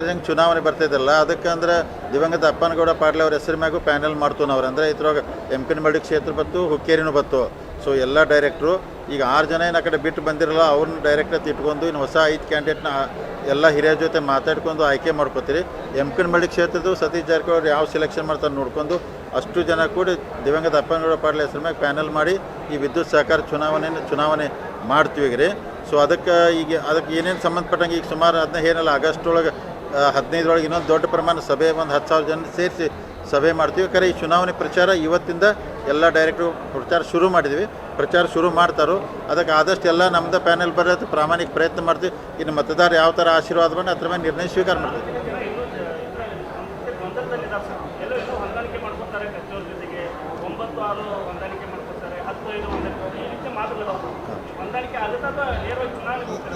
ಹೆಂಗೆ ಚುನಾವಣೆ ಬರ್ತೈತಲ್ಲ ಅದಕ್ಕೆ ಅಂದ್ರೆ ದಿವಂಗತ ಅಪ್ಪನಗೌಡ ಪಾಟ್ಲೆ ಅವ್ರ ಹೆಸರು ಮ್ಯಾಗೂ ಪ್ಯಾನೆಲ್ ಮಾಡ್ತು ನಾವು ಅಂದ್ರೆ ಇದ್ರೊಳಗೆ ಮಡಿ ಕ್ಷೇತ್ರ ಬತ್ತು ಹುಕ್ಕೇರಿನೂ ಬತ್ತು ಸೊ ಎಲ್ಲ ಡೈರೆಕ್ಟ್ರು ಈಗ ಆರು ಜನ ಏನು ಆ ಕಡೆ ಬಿಟ್ಟು ಬಂದಿರಲ್ಲ, ಅವ್ರನ್ನ ಡೈರೆಕ್ಟ್ ಇಟ್ಕೊಂಡು ಇನ್ನು ಹೊಸ ಐದು ಕ್ಯಾಂಡಿಡೇಟ್ನ ಎಲ್ಲ ಹಿರಿಯರ ಜೊತೆ ಮಾತಾಡ್ಕೊಂಡು ಆಯ್ಕೆ ಮಾಡ್ಕೋತೀರಿ. ಎಂ ಪಿನ್ ಮಡಿ ಕ್ಷೇತ್ರದ್ದು ಸತೀಶ್ ಜಾರಕಿಹೊಳಿ ಯಾವ ಸೆಲೆಕ್ಷನ್ ಮಾಡ್ತಾರೆ ನೋಡ್ಕೊಂಡು ಅಷ್ಟು ಜನ ಕೂಡಿ ದಿವಂಗತ ಅಪ್ಪನಗೌಡ ಪಾಟ್ಲೆ ಹೆಸರು ಮ್ಯಾಗ ಪ್ಯಾನೆಲ್ ಮಾಡಿ ಈ ವಿದ್ಯುತ್ ಸಹಕಾರ ಚುನಾವಣೆ ಚುನಾವಣೆ ಮಾಡ್ತೀವಿ ರೀ ಸೊ ಅದಕ್ಕೆ ಈಗ ಅದಕ್ಕೆ ಏನೇನು ಸಂಬಂಧಪಟ್ಟಂಗೆ ಈಗ ಸುಮಾರು ಅದನ್ನ ಏನಲ್ಲ ಆಗಸ್ಟ್ ಒಳಗೆ ಹದಿನೈದರೊಳಗೆ ಇನ್ನೊಂದು ದೊಡ್ಡ ಪ್ರಮಾಣ ಸಭೆ ಒಂದು ಹತ್ತು ಸಾವಿರ ಜನ ಸೇರಿಸಿ ಸಭೆ ಮಾಡ್ತೀವಿ. ಖರೆ ಈ ಚುನಾವಣೆ ಪ್ರಚಾರ ಇವತ್ತಿಂದ ಎಲ್ಲ ಡೈರೆಕ್ಟ್ರು ಪ್ರಚಾರ ಶುರು ಮಾಡಿದ್ವಿ. ಪ್ರಚಾರ ಶುರು ಮಾಡ್ತಾರೋ ಅದಕ್ಕೆ ಆದಷ್ಟು ಎಲ್ಲ ನಮ್ಮದು ಪ್ಯಾನೆಲ್ ಬರೋದು ಪ್ರಾಮಾಣಿಕ ಪ್ರಯತ್ನ ಮಾಡ್ತೀವಿ. ಇನ್ನು ಮತದಾರ ಯಾವ ಥರ ಆಶೀರ್ವಾದ ಬಂದು ಅದ್ರ ಮೇಲೆ ನಿರ್ಣಯ ಸ್ವೀಕಾರ ಮಾಡ್ತೀವಿ. ಹೊಂದಾಣಿಕೆ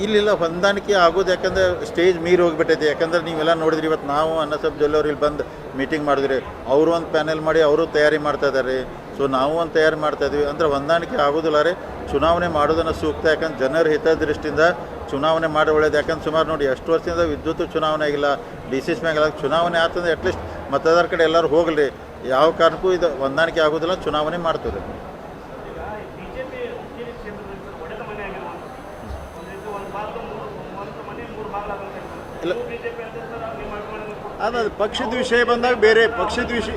ಇಲ್ಲಿಲ್ಲ, ಹೊಂದಾಣಿಕೆ ಆಗೋದು ಯಾಕಂದ್ರೆ ಸ್ಟೇಜ್ ಮೀರಿ ಹೋಗ್ಬಿಟ್ಟೈತೆ. ಯಾಕಂದ್ರೆ ನೀವೆಲ್ಲ ನೋಡಿದ್ರಿ ಇವತ್ತು ನಾವು ಅನ್ನ ಸಬ್ ಜಲ್ಲೋರು ಇಲ್ಲಿ ಬಂದು ಮೀಟಿಂಗ್ ಮಾಡಿದ್ರಿ. ಅವರು ಒಂದು ಪ್ಯಾನೆಲ್ ಮಾಡಿ ಅವರು ತಯಾರಿ ಮಾಡ್ತಾ ಇದ್ದಾರೆ. ಸೊ ನಾವು ಒಂದು ತಯಾರಿ ಮಾಡ್ತಾ ಇದ್ವಿ. ಅಂದ್ರೆ ಹೊಂದಾಣಿಕೆ ಆಗೋದಿಲ್ಲ ರೀ. ಚುನಾವಣೆ ಮಾಡೋದನ್ನು ಸೂಕ್ತ, ಯಾಕಂದ್ರೆ ಜನರ ಹಿತದೃಷ್ಟಿಯಿಂದ ಚುನಾವಣೆ ಮಾಡಿ ಒಳ್ಳೇದು. ಯಾಕಂದ್ರೆ ಸುಮಾರು ನೋಡಿ, ಎಷ್ಟು ವರ್ಷದಿಂದ ವಿದ್ಯುತ್ ಚುನಾವಣೆ ಆಗಿಲ್ಲ. ಡಿ ಸಿ ಸಿ ಮ್ಯಾಗಲ್ಲ ಚುನಾವಣೆ ಆತಂದ್ರೆ ಅಟ್ಲೀಸ್ಟ್ ಮತದಾರ ಕಡೆ ಎಲ್ಲರೂ ಹೋಗಲಿ. ಯಾವ ಕಾರಣಕ್ಕೂ ಇದು ಹೊಂದಾಣಿಕೆ ಆಗೋದಿಲ್ಲ. ಚುನಾವಣೆ ಮಾಡ್ತೀವಿ ರೀ ಬಿಜೆಪಿ ಹುಕ್ಕೇರಿ ಕ್ಷೇತ್ರದಲ್ಲಿ ಒಡೆದ ಮನೆ ಆಗಿರುವಂಥದ್ದು ಒಂದು ರೀತಿ ಒಂದು ಭಾಗದ ಮೂರು ಒಂದು ಮನೆ ಮೂರು ಭಾಗ ಆದಂತ ಇಲ್ಲ. ಅದು ಅದು ಪಕ್ಷದ ವಿಷಯ ಬಂದಾಗ ಬೇರೆ ಪಕ್ಷದ ವಿಷಯ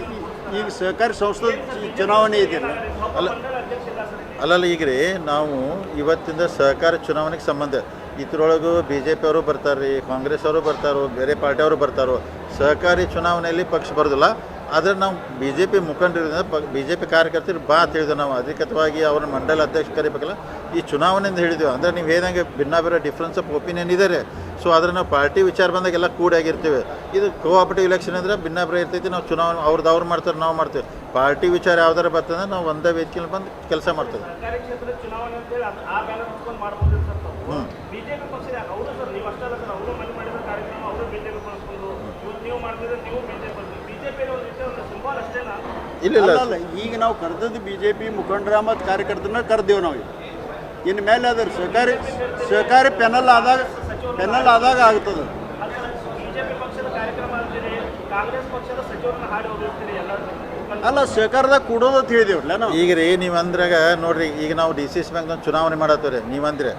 ಈಗ ಸಹಕಾರಿ ಸಂಸ್ಥೆ ಚುನಾವಣೆ ಇದೆಯಲ್ಲ ಅಲ್ಲ, ಅಲ್ಲಲ್ಲ ಈಗ ರೀ, ನಾವು ಇವತ್ತಿಂದ ಸಹಕಾರ ಚುನಾವಣೆಗೆ ಸಂಬಂಧ. ಇದ್ರೊಳಗೂ ಬಿ ಜೆ ಪಿ ಅವರು ಬರ್ತಾರೆ ರೀ ಕಾಂಗ್ರೆಸ್ ಅವರು ಬರ್ತಾರೋ, ಬೇರೆ ಪಾರ್ಟಿಯವರು ಬರ್ತಾರೋ, ಸಹಕಾರಿ ಚುನಾವಣೆಯಲ್ಲಿ ಪಕ್ಷ ಬರೋದಿಲ್ಲ. ಆದರೆ ನಾವು ಬಿ ಜೆ ಪಿ ಮುಖಂಡರಿಂದ ಪ ಬಿ ಜೆ ಪಿ ಕಾರ್ಯಕರ್ತರು ಬಾ ಅಂತ ಹೇಳಿದ್ವಿ ನಾವು ಅಧಿಕೃತವಾಗಿ ಅವ್ರ ಮಂಡಲ ಅಧ್ಯಕ್ಷ ಕರಿಬೇಕಲ್ಲ. ಈ ಚುನಾವಣೆಯಿಂದ ಹೇಳಿದೆವು. ಅಂದರೆ ನೀವು ಹೇಳಿದಂಗೆ ಭಿನ್ನಾಭಿರ ಡಿಫ್ರೆನ್ಸ್ ಆಫ್ ಒಪಿನಿಯನ್ ಇದ್ದಾರೆ ಸೊ ಆದರೆ ನಾವು ಪಾರ್ಟಿ ವಿಚಾರ ಬಂದಾಗ ಎಲ್ಲ ಕೂಡಾಗಿರ್ತೀವಿ ಇದು ಕೋಆಪರೇಟಿವ್ ಇಲೆಕ್ಷನ್ ಅಂದರೆ ಭಿನ್ನಾಭಿರ ಇರ್ತೈತಿ. ನಾವು ಚುನಾವಣೆ ಅವ್ರದ್ದು ಅವ್ರು ಮಾಡ್ತಾರೆ ನಾವು ಮಾಡ್ತೀವಿ. ಪಾರ್ಟಿ ವಿಚಾರ ಯಾವ್ದಾರು ಬರ್ತದೆ ನಾವು ಒಂದೇ ವೇದಿಕೆಯಲ್ಲಿ ಬಂದು ಕೆಲಸ ಮಾಡ್ತೇವೆ. ಸರ್ಕಾರಿ ಕ್ಷೇತ್ರದ ಚುನಾವಣೆ ಅಂತೇಳಿ ಅದು ಆ ಬ್ಯಾನರ್ ಹಚ್ಕೊಂಡು ಮಾಡ್ಬೋದು ಸರ್ ಹ್ಞೂ ಬಿಜೆಪಿ ಪಕ್ಷದ ಅವರು ಸರ್ ನೀವು ಅಷ್ಟೇ ಅಲ್ಲ ಸರ್ ಅವರು ಮನೆ ಮಾಡಿದ ಕಾರ್ಯಕ್ರಮ ಅವರು ಬಿಜೆಪಿ ಬಳಸ್ಕೊಂಡು ಇವತ್ತು ನೀವು ಮಾಡ್ತಿದ್ರೆ ನೀವು ಬಿಜೆಪಿ ಬಿಜೆಪಿ ಒಂದು ರೀತಿ ಒಂದು ಸಿಂಬಲ್ ಅಷ್ಟೇನಾ ಇಲ್ಲ ಇಲ್ಲ. ಅಲ್ಲ ಈಗ ನಾವು ಕರೆದದ್ದು ಬಿ ಜೆ ಪಿ ಮುಖಂಡರ ಮತ್ತು ಕಾರ್ಯಕರ್ತನ ಕರೆದೇವು ನಾವು ಇನ್ನು ಮೇಲೆ ಅದ್ರ ಸಹಕಾರಿ ಸಹಕಾರಿ ಪೆನಲ್ ಆದಾಗ ಪೆನಲ್ ಆದಾಗ ಆಗ್ತದೆ. ಅಲ್ಲ ಸಹಕಾರದಾಗ ಕೂಡೋದು ಅಂತ ನಾವು. ಈಗ ರೀ ನೀವು ಅಂದ್ರಾಗ ನೋಡ್ರಿ ಈಗ ನಾವು ಡಿ ಸಿ ಸಿ ಬ್ಯಾಂಕ್ ಚುನಾವಣೆ ಮಾಡತ್ತವ್ರಿ ನೀವಂದ್ರೆ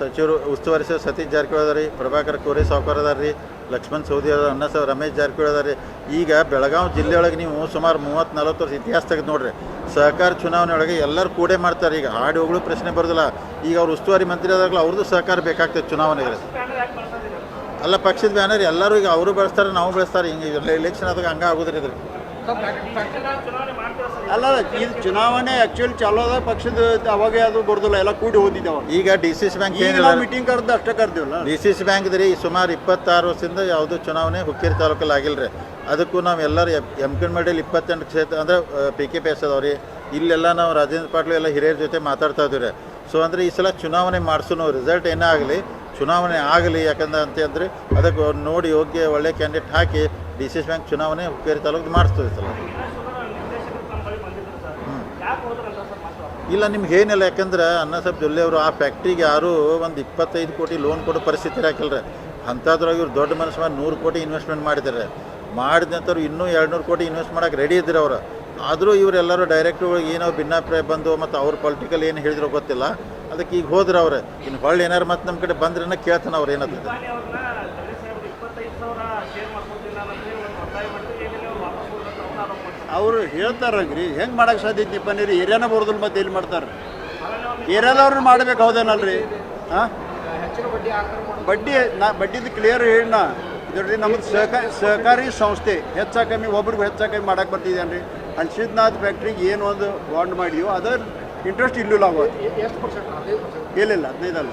ಸಚಿವರು ಉಸ್ತುವಾರಿ ಸಚಿವ ಸತೀಶ್ ಜಾರಕಿಹೊಳಿ ಪ್ರಭಾಕರ್ ಕೋರೆ ಸಾವ್ಕಾರ ಅದಾರ ರೀ ಲಕ್ಷ್ಮಣ್ ಸೌದಿ ಅದಾರ ಅನ್ನ ಸಹ ರಮೇಶ್ ಜಾರಕಿಹೊಳಿ ಅದ ಈಗ ಬೆಳಗಾವಿ ಜಿಲ್ಲೆಯೊಳಗೆ ನೀವು ಸುಮಾರು ಮೂವತ್ತು ನಲ್ವತ್ತು ವರ್ಷ ಇತಿಹಾಸ ತೆಗೆದು ನೋಡ್ರಿ. ಸಹಕಾರ ಚುನಾವಣೆ ಒಳಗೆ ಎಲ್ಲರೂ ಕೂಡೆ ಮಾಡ್ತಾರೆ. ಈಗ ಹಾಡು ಹೋಗ್ಳು ಪ್ರಶ್ನೆ ಬರೋದಿಲ್ಲ. ಈಗ ಅವ್ರು ಉಸ್ತುವಾರಿ ಮಂತ್ರಿ ಆದಾಗಲೂ ಅವ್ರದ್ದು ಸಹಕಾರ ಬೇಕಾಗ್ತದೆ ಚುನಾವಣೆಗೆ. ಅಲ್ಲ, ಪಕ್ಷದ ಬ್ಯಾನರ್ ಎಲ್ಲರೂ ಈಗ ಅವರು ಬಳಸ್ತಾರೆ, ನಾವು ಬೆಳೆಸ್ತಾರೆ. ಹಿಂಗೆ ಎಲೆಕ್ಷನ್ ಆದಾಗ ಹಂಗೆ ಆಗೋದ್ರಿ ಇದ್ರಿ ಸರ್ ಅಲ್ಲ ಇದು ಚುನಾವಣೆ ಆಕ್ಚುಲಿ ಚಾಲೋ ಅದ ಪಕ್ಷದ ಅವಾಗ ಅದು ಬರೋದಿಲ್ಲ ಎಲ್ಲ ಕೂಡಿ ಹೋದಿದ್ದಾವ ಈಗ D C C bank meeting ಕರೆದು ಅಷ್ಟೇ ಕರ್ದಿವಲ್ಲ. ಡಿ ಸಿ ಸಿ ಬ್ಯಾಂಕ್ ರೀ ಸುಮಾರು ಇಪ್ಪತ್ತಾರು ವರ್ಷದಿಂದ ಯಾವುದೂ ಚುನಾವಣೆ ಹುಕ್ಕೇರಿ ತಾಲೂಕಲ್ಲಿ ಆಗಿಲ್ಲ ರೀ ಅದಕ್ಕೂ ನಾವು ಎಲ್ಲರೂ ಎಂ ಕಿನ್ ಮಡಿಯಲ್ಲಿ ಇಪ್ಪತ್ತೆಂಟು ಕ್ಷೇತ್ರ ಅಂದರೆ ಪಿ ಕೆ ಪಿ ಎಸ್ ಅದಾವ ರೀ ಇಲ್ಲೆಲ್ಲ ನಾವು ರಾಜೇಂದ್ರ ಪಾಟೀಲ್ ಎಲ್ಲ ಹಿರಿಯರ ಜೊತೆ ಮಾತಾಡ್ತಾ ಇದ್ದೀವಿ ರೀ. ಸೊ ಅಂದರೆ ಈ ಸಲ ಚುನಾವಣೆ ಮಾಡಿಸೋನು ರಿಸಲ್ಟ್ ಏನೇ ಆಗಲಿ ಚುನಾವಣೆ ಆಗಲಿ ಯಾಕಂದ್ರೆ ಅಂತ ಅಂದ್ರೆ ಅದಕ್ಕೆ ನೋಡಿ ಯೋಗ್ಯ ಒಳ್ಳೆ ಕ್ಯಾಂಡಿಡೇಟ್ ಹಾಕಿ ಡಿ ಸಿ ಸಿ ಬ್ಯಾಂಕ್ ಚುನಾವಣೆ ಹುಕ್ಕೇರಿ ತಾಲೂಕು ಮಾಡಿಸ್ತದೆ ಸರ್ ಇಲ್ಲ, ನಿಮ್ಗೆ ಏನಿಲ್ಲ, ಯಾಕಂದ್ರೆ ಅನ್ನ ಸಾಬ್ ಜೊಲ್ಲೆ ಅವರು ಆ ಫ್ಯಾಕ್ಟ್ರಿಗೆ ಯಾರು ಒಂದು ಇಪ್ಪತ್ತೈದು ಕೋಟಿ ಲೋನ್ ಕೊಡೋ ಪರಿಸ್ಥಿತಿ ಹಾಕಿಲ್ರಿ ಅಂಥದ್ರಾಗ ಇವ್ರು ದೊಡ್ಡ ಮಾಡಿ ನೂರು ಕೋಟಿ ಇನ್ವೆಸ್ಟ್ಮೆಂಟ್ ಮಾಡಿದ್ದಾರೆ. ಮಾಡಿದಂಥವ್ರು ಇನ್ನೂ ಎರಡು ನೂರು ಕೋಟಿ ಇನ್ವೆಸ್ಟ್ ಮಾಡೋಕೆ ರೆಡಿ ಇದ್ರು ಅವರು. ಆದರೂ ಇವರೆಲ್ಲರೂ ಡೈರೆಕ್ಟ್ ಏನೋ ಭಿನ್ನಾಭಿಪ್ರಾಯ ಬಂದು ಮತ್ತು ಅವ್ರ ಪೊಲಿಟಿಕಲ್ ಏನು ಹೇಳಿದ್ರು ಗೊತ್ತಿಲ್ಲ. ಅದಕ್ಕೆ ಈಗ ಹೋದ್ರೆ ಅವ್ರು. ಇನ್ನು ಹೊಳ್ಳಿ ಏನಾರು ಮತ್ತೆ ನಮ್ಮ ಕಡೆ ಬಂದ್ರೆ ಕೇಳ್ತಾನೆ ಅವ್ರು ಏನಂತದೆ ಅಂಬಾನಿ ಅವ್ರನ್ನ ಜಗದೀಶ್ ಸಾಹೇಬ್ರು ಇಪ್ಪತ್ತೈದು ಸಾವಿರ ಶೇರ್ ಮಾಡ್ಕೊಡ್ತೀನಿ ನಾನು ಅಂತ ಹೇಳಿ ಒಂದು ಒತ್ತಾಯ ಮಾಡ್ತೀವಿ ಏನಿಲ್ಲ ಅವ್ರು ವಾಪಸ್ ಕೊಡ್ಬೇಕು ಅವ್ರು ಹೇಳ್ತಾರಂಗ್ರಿ, ಹೆಂಗೆ ಮಾಡಕ್ಕೆ ಸಾಧ್ಯ ಐತಿಪ್ಪ ನೀರು? ಏರಿಯಾನ ಬರೋದಿಲ್ಲ ಮತ್ತೆ ಇಲ್ಲಿ ಮಾಡ್ತಾರೆ. ಏರಿಯಾದವ್ರನ್ನ ಮಾಡ್ಬೇಕು ಹೌದೇನಲ್ರಿ? ಹಾಂ ಬಡ್ಡಿ, ನಾ ಬಡ್ಡಿದು ಕ್ಲಿಯರ್ ಹೇಳಿ ನಾ ಇದ್ರಿ ನಮ್ಮದು ಸಹಕಾರ ಸಹಕಾರಿ ಸಂಸ್ಥೆ, ಹೆಚ್ಚ ಕಮ್ಮಿ ಒಬ್ರಿಗೆ ಹೆಚ್ಚ ಕಮ್ಮಿ ಮಾಡಕ್ಕೆ ಬರ್ತಿದ್ದೇನೆ ರೀ ಹನ್ಸಿದ್ನಾಥ್ ಫ್ಯಾಕ್ಟ್ರಿಗೆ ಏನು ಒಂದು ಬಾಂಡ್ ಮಾಡಿಯೋ ಅದರ ಇಂಟ್ರೆಸ್ಟ್ ಇಲ್ಲೂ ಆಗೋದು ಇಲ್ಲ ಹದಿನೈದಲ್ಲ.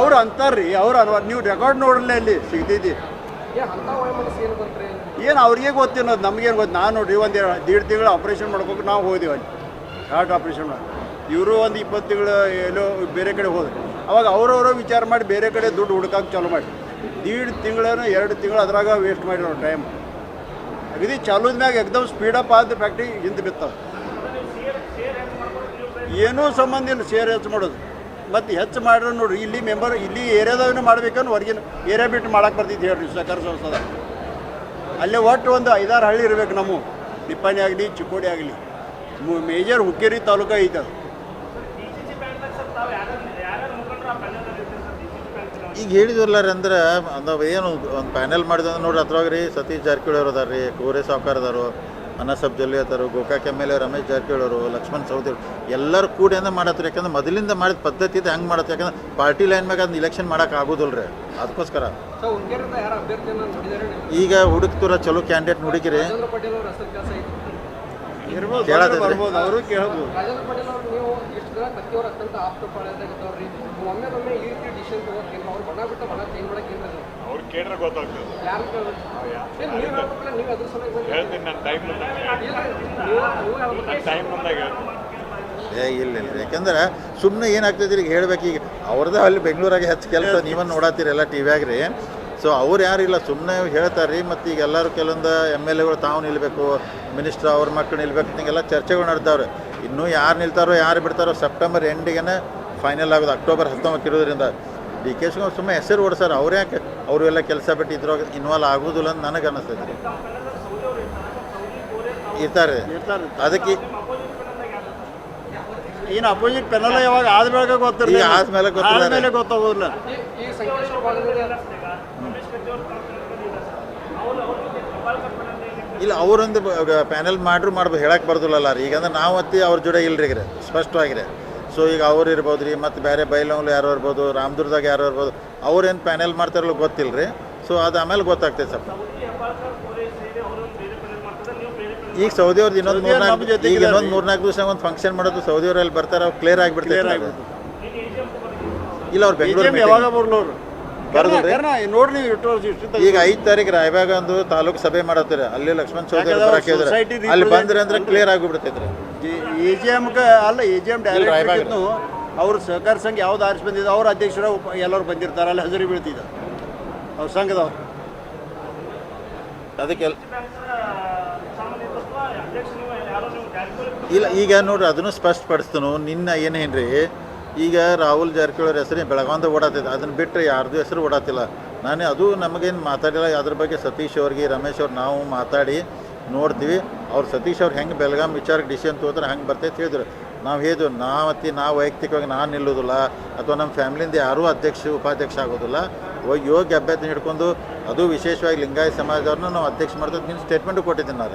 ಅವ್ರು ಅಂತಾರ್ರಿ, ಅವ್ರು ಅಲ್ವಾ ನೀವು ರೆಕಾರ್ಡ್ ನೋಡಲ್ಲ ಅಲ್ಲಿ, ಸಿಗ್ತೈತಿ. ಏನು ಅವ್ರಿಗೆ ಗೊತ್ತಿರೋದು ನಮಗೇನು ಗೊತ್ತು? ನಾನು ನೋಡಿರಿ ಒಂದು ದೀಡ್ ತಿಂಗಳು ಆಪ್ರೇಷನ್ ಮಾಡ್ಬೇಕು ನಾವು ಹೋದೆವು ಅಲ್ಲಿ. ಹಾರ್ಟ್ ಆಪ್ರೇಷನ್ ಮಾಡಿ. ಇವರು ಒಂದು ಇಪ್ಪತ್ತು ತಿಂಗಳು ಎಲ್ಲೋ ಬೇರೆ ಕಡೆ ಹೋದ್ರು. ಅವಾಗ ಅವರವರು ವಿಚಾರ ಮಾಡಿ ಬೇರೆ ಕಡೆ ದುಡ್ಡು ಹುಡುಕಕ್ಕೆ ಚಾಲೂ ಮಾಡಿ. ದೀಡ್ ತಿಂಗಳೇನು ಎರಡು ತಿಂಗಳು ಅದ್ರಾಗ ವೇಸ್ಟ್ ಮಾಡಿರೋ ಟೈಮ್ ಅಗದಿ ಚಾಲೂದ ಮ್ಯಾಗ ಎಕ್ದಮ್ ಸ್ಪೀಡಪ್ ಆದ ಫ್ಯಾಕ್ಟ್ರಿ ಹಿಂದೆ ಬಿತ್ತವೆ. ಏನೂ ಸಂಬಂಧ ಇಲ್ಲ ಶೇರ್ ಹೆಚ್ಚು ಮಾಡೋದು. ಮತ್ತು ಹೆಚ್ಚು ಮಾಡ್ರೆ ನೋಡ್ರಿ, ಇಲ್ಲಿ ಮೆಂಬರ್ ಇಲ್ಲಿ ಏರಿಯಾದವನು ಮಾಡ್ಬೇಕನ್ನು ಹೊರಗಿನ ಏರಿಯಾ ಬಿಟ್ಟು ಮಾಡಕ್ಕೆ ಬರ್ತಿದ್ದು ಹೇಳ್ರಿ, ಸಹಕಾರ ಸಂಸ್ಥದ ಅಲ್ಲೇ ಒಟ್ಟು ಒಂದು ಐದಾರು ಹಳ್ಳಿ ಇರಬೇಕು ನಮ್ಮ. ನಿಪ್ಪಾಣಿ ಆಗಲಿ, ಚಿಕ್ಕೋಡಿ ಆಗಲಿ. ಮೇಜರ್ ಹುಕ್ಕೇರಿ ತಾಲೂಕು ಐತೆ ಅದು. ಈಗ ಹೇಳಿದ್ರಲ್ಲ ರೀ ಅಂದ್ರೆ, ನಾವು ಏನು ಒಂದು ಪ್ಯಾನೆಲ್ ಮಾಡಿದ್ರೆ ನೋಡ್ರಿ ಅದ್ರಾಗ ರೀ ಸತೀಶ್ ಜಾರಕಿಹೊಳಿ ಅವ್ರು ಅದಾರ ರೀ ಕೋರೆ ಸಾವ್ಕಾರ್ ಅದಾರು ಅನಸಬ್ ಜಲ್ಲಿ Gokak M L A Ramesh Jarkiholi ಅವರು ಲಕ್ಷ್ಮಣ್ ಸವದಿ ಅವರು ಎಲ್ಲರೂ ಕೂಡಿ ಅಂದ್ರೆ ಮಾಡತ್ರಿ. ಯಾಕಂದ್ರೆ ಮೊದಲಿಂದ ಮಾಡಿದ ಪದ್ಧತಿ ಇದೆ ಹೆಂಗೆ ಮಾಡತ್ತೆ ಯಾಕಂದ್ರೆ ಪಾರ್ಟಿ ಲೈನ್ ಮ್ಯಾಗ ಅದನ್ನ ಇಲೆಕ್ಷನ್ ಮಾಡೋಕೆ ಆಗೋದಿಲ್ಲ ರೀ. ಅದಕ್ಕೋಸ್ಕರ ಈಗ ಹುಡುಕ್ತುರ ಚಲೋ ಕ್ಯಾಂಡಿಡೇಟ್ ಹುಡುಕಿರಿ ಅವ್ರ ಹೆಸರು ಕೆಲಸ ಐತಿ ಬರ್ಬೋದು ಅವರು ಕೇಳ್ಬೋದು. ರಾಜೇಂದ್ರ ಪಾಟೀಲ್ ಅವ್ರು ನೀವು ಎಷ್ಟು ದಿನ ಕತ್ತಿಯವ್ರ ಅತ್ಯಂತ ಆಪ್ತ ಪಾಳ್ಯದಾಗಿದ್ದವ್ರಿ ಒಮ್ಮೆ ಒಮ್ಮೆ ಈ ರೀತಿ ಡಿಸಿಷನ್ ತಗೋತೀನಿ ಅವ್ರು ಬಣ ಬಿಟ್ಟು ಬಣ ಚೇಂಜ್ ಮಾಡಕ್ಕೆ ಏನ್ರಿ ಅವ್ರು ಕೇಳ್ರೆ ಗೊತ್ತಾಗ್ತದೆ. ಯಾರು ಕೇಳ್ಬೇಕು ಏನ್ ನೀವು ಹೇಳ್ಬೇಕಲ್ಲ ನೀವು ಅದ್ರ ಸಲುವಾಗಿ ಬಂದಿರಿ. ಹೇಳ್ತೀನಿ ನನ್ನ ಟೈಮ್ ಬಂದಾಗ ಇಲ್ರಿ, ನೀವು ನೀವು ಹೇಳ್ಬೇಕು. ಟೈಮ್ ಬಂದಾಗ ಹೇಳ್ತೀನಿ. ಏ ಇಲ್ಲ ಇಲ್ಲ ಯಾಕಂದ್ರೆ ಸುಮ್ಮನೆ ಏನಾಗ್ತೈತಿ ಈಗ ಹೇಳ್ಬೇಕು ಈಗ. ಅವ್ರದ್ದು ಅಲ್ಲಿ ಬೆಂಗಳೂರಾಗೆ ಹೆಚ್ಚು ಕೆಲಸ ನೀವನ್ನ ನೋಡತ್ತೀರಿ ಎಲ್ಲ ಟಿ ವ್ಯಾಗ ರೀ. ಸೊ ಅವ್ರು ಯಾರಿಲ್ಲ ಸುಮ್ಮನೆ ಹೇಳ್ತಾರೆ ರೀ ಮತ್ತು ಈಗ ಎಲ್ಲರೂ ಕೆಲವೊಂದು ಎಂ ಎಲ್ ಎಗಳು ತಾವು ನಿಲ್ಲಬೇಕು ಮಿನಿಸ್ಟ್ರ್ ಅವ್ರ ಮಕ್ಕಳು ನಿಲ್ಬೇಕು ಹಿಂಗೆಲ್ಲ ಚರ್ಚೆಗಳು ನಡ್ತಾವ್ರೆ ಇನ್ನೂ ಯಾರು ನಿಲ್ತಾರೋ ಯಾರು ಬಿಡ್ತಾರೋ ಸೆಪ್ಟೆಂಬರ್ ಎಂಡಿಗೆ ಫೈನಲ್ ಆಗೋದು ಅಕ್ಟೋಬರ್ ಹತ್ತೊಂಬತ್ತು ಇರೋದ್ರಿಂದ. ಡಿ ಕೆ ಶಿವಕುಮಾರ್ ಸುಮ್ಮನೆ ಹೆಸರು ಓಡಿಸ್ತಾರೆ ಅವ್ರು ಯಾಕೆ? ಅವರು ಎಲ್ಲ ಕೆಲಸ ಬಿಟ್ಟು ಇದ್ರೊಳಗೆ ಇನ್ವಾಲ್ವ್ ಆಗೋದಿಲ್ಲ ಅಂತ ನನಗೆ ಅನ್ನಿಸ್ತೈತೆ ರೀ. ಇರ್ತಾರೆ. ಅದಕ್ಕೆ ಏನು ಅಪೋಸಿಟ್ ಪೆನಲ್ ಯಾವಾಗ ಆದ್ಮೇಲೆ ಗೊತ್ತಿರಲಿ ಈಗ ಆದ್ಮೇಲೆ ಗೊತ್ತಿಲ್ಲ ರೀ. ಆದ್ಮೇಲೆ ಗೊತ್ತಾಗೋದಿಲ್ಲ ಈ- ಈ ಸಂಕೇಶ್ವರ ಭಾಗದಲ್ಲಿ ರಮೇಶ್ ಕತ್ತಿ ಅವ್ರ ಕಲ್ಪನೆ ಅವ್ರು ಅವ್ರ ಬಗ್ಗೆ ಕಪಾಲ್ ಕಲ್ಪನೆ ಅಂತ ಏನಿದೆ ಇಲ್ಲ ಅವರೊಂದು ಪ್ಯಾನೆಲ್ ಮಾಡ್ರು ಮಾಡ್ಬೋದು ಹೇಳಕ್ಕೆ ಬರ್ದಿಲ್ಲಲ್ಲ ರೀ. ಈಗಂದ್ರೆ ನಾವು ಅತ್ತಿ ಅವ್ರ ಜೋಡಿ ಇಲ್ರಿ ಈಗ ಸ್ಪಷ್ಟವಾಗಿರಿ. ಸೊ ಈಗ ಅವ್ರು ಇರ್ಬೋದು ರೀ ಮತ್ತು ಬೇರೆ ಬೈಲಂಗ್ಲು ಯಾರು ಇರ್ಬೋದು ರಾಮದುರ್ದಾಗ ಯಾರು ಇರ್ಬೋದು ಅವ್ರೇನು ಪ್ಯಾನೆಲ್ ಮಾಡ್ತಾರಲ್ಲ ಗೊತ್ತಿಲ್ಲ ರೀ ಸೊ ಅದು ಆಮೇಲೆ ಗೊತ್ತಾಗ್ತದೆ ಸ್ವಲ್ಪ ಸೇರಿ. ಈಗ ಸೌದಿ ಅವ್ರದ್ದು ಇನ್ನೊಂದು ಮೂರ್ನಾಲ್ಕು ಜೊತೆ ಈಗ ಇನ್ನೊಂದು ಮೂರ್ನಾಲ್ಕು ದಿವಸ ಒಂದು ಫಂಕ್ಷನ್ ಮಾಡೋದು ಸೌದಿ ಅವ್ರಲ್ಲಿ ಬರ್ತಾರೆ ಅವ್ರು ಕ್ಲಿಯರ್ ಆಗಿಬಿಡ್ತಾರೆ ಇಲ್ಲ ಅವ್ರು ಬೆಂಗಳೂರು ಯಾವಾಗ ಬರ್ಲೋರು ಕರ್ನ ನೀವು ಇಟ್ಟು ಈಗ ಐದ್ ತಾರೀಕು ರಾಯಬಾಗ ಒಂದು ತಾಲೂಕು ಸಭೆ ಮಾಡತ್ತಾರೆ. ಅಲ್ಲಿ ಲಕ್ಷ್ಮಣ್ ಚೌಧರಿ ಬರಕ್ಕೆ ಹೇಳಿದ್ರೆ society ಅಲ್ಲಿ ಬಂದ್ರೆ ಅಂದ್ರೆ ಕ್ಲಿಯರ್ ಆಗಿಬಿಡ್ತೈತ್ರಿ. ಎ ಜಿ ಎಮ್ಗೆ ಅಲ್ಲ A G M Raybag. Direct ಅವ್ರ ಸಹಕಾರ ಸಂಘ ಯಾವ್ದು ಆರಿಸಿ ಬಂದಿದ್ರು ಅವ್ರ ಅಧ್ಯಕ್ಷರ ಉಪ ಎಲ್ಲರೂ ಬಂದಿರ್ತಾರೆ ಅಲ್ಲಿ ಹಜರಿ ಬೀಳ್ತಿದ್ದ ಅವ್ರ ಸಂಘದವ್ರು. ಅದಕ್ಕೆ ಇಲ್ಲ ಈಗ ನೋಡ್ರಿ ಅದನ್ನು ಸ್ಪಷ್ಟಪಡಿಸ್ತನು. ನಿನ್ನ ಏನೇನ್ರಿ ಈಗ ರಾಹುಲ್ ಜಾರಕಿಹೊಳಿ ಹೆಸರೇ ಬೆಳಗಾವಂದ ಓಡಾತಿದ್ದೆ ಅದನ್ನ ಬಿಟ್ಟರೆ ಯಾರ್ದು ಹೆಸರು ಓಡಾತಿಲ್ಲ. ನಾನು ಅದು ನಮಗೇನು ಮಾತಾಡಿಲ್ಲ, ಅದ್ರ ಬಗ್ಗೆ ಸತೀಶ್ ಅವ್ರಿಗೆ, ರಮೇಶ್ ಅವ್ರು ನಾವು ಮಾತಾಡಿ ನೋಡ್ತೀವಿ. ಅವ್ರು ಸತೀಶ್ ಅವ್ರು ಹೆಂಗೆ ಬೆಳಗಾಂ ವಿಚಾರಕ್ಕೆ ಡಿಸಿಷನ್ ತೊಗೋತಾರೆ, ಹಂಗೆ ಬರ್ತೈತೆ ಹೇಳಿದ್ರು. ನಾವು ಹೇಳಿದ್ವು ನಾವತ್ತಿ ನಾವು ವೈಯಕ್ತಿಕವಾಗಿ ನಾನು ನಿಲ್ಲೋದಿಲ್ಲ, ಅಥವಾ ನಮ್ಮ ಫ್ಯಾಮಿಲಿಯಿಂದ ಯಾರೂ ಅಧ್ಯಕ್ಷ, ಉಪಾಧ್ಯಕ್ಷ ಆಗೋದಿಲ್ಲ. ಯೋಗ್ಯ ಅಭ್ಯರ್ಥಿ ಹಿಡ್ಕೊಂಡು, ಅದು ವಿಶೇಷವಾಗಿ ಲಿಂಗಾಯತ ಸಮಾಜದವ್ರನ್ನ ನಾವು ಅಧ್ಯಕ್ಷ ಮಾಡ್ತೀವಿ ನಿನ್ನ ಸ್ಟೇಟ್ಮೆಂಟು ಕೊಟ್ಟಿದ್ದೀನಿ ನಾನು.